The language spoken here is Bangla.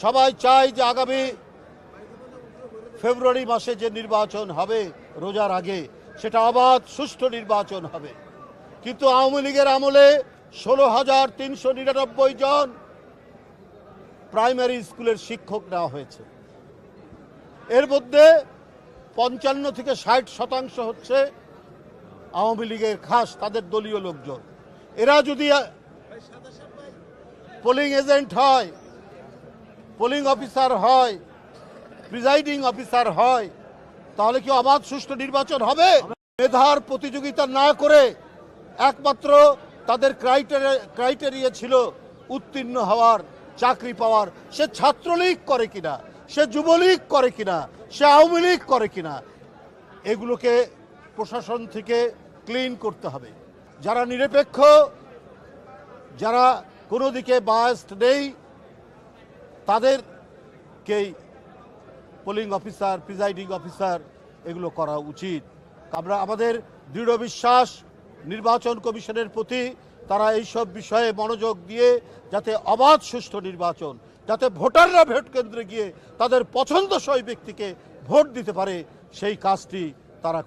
সবাই চায় যে আগামী ফেব্রুয়ারি মাসে যে নির্বাচন হবে রোজার আগে, সেটা অবাধ, সুষ্ঠু নির্বাচন হবে। কিন্তু আওয়ামী লীগের আমলে ষোলো হাজার তিনশো নিরানব্বই জন প্রাইমারি স্কুলের শিক্ষক নেওয়া হয়েছে। এর মধ্যে পঞ্চান্ন থেকে ষাট শতাংশ হচ্ছে আওয়ামী লীগের খাস, তাদের দলীয় লোকজন। এরা যদি পোলিং এজেন্ট হয় পোলিং অফিসার হয় প্রিজাইডিং অফিসার হয়, তাহলে কি অবাধ সুষ্ঠু নির্বাচন হবে? মেধার প্রতিযোগিতা না করে একমাত্র তাদের ক্রাইটেরিয়া ক্রাইটেরিয়া ছিল উত্তীর্ণ হওয়ার, চাকরি পাওয়ার। সে ছাত্রলীগ করে কিনা? সে যুবলীগ করে কিনা? সে আওয়ামী লীগ করে কিনা? এগুলোকে প্রশাসন থেকে ক্লিন করতে হবে। যারা নিরপেক্ষ, যারা কোনো দিকে বায়াস্ট নেই তাদেরকেই পোলিং অফিসার প্রিজাইডিং অফিসার এগুলো করা উচিত। আমরা আমাদের দৃঢ় বিশ্বাস, নির্বাচন কমিশনের প্রতি তারা এইসব বিষয়ে মনোযোগ দিয়ে যাতে অবাধ, সুষ্ঠু নির্বাচন, যাতে ভোটাররা ভোট কেন্দ্রে গিয়ে তাদের পছন্দসই ব্যক্তিকে ভোট দিতে পারে, সেই কাজটি তারা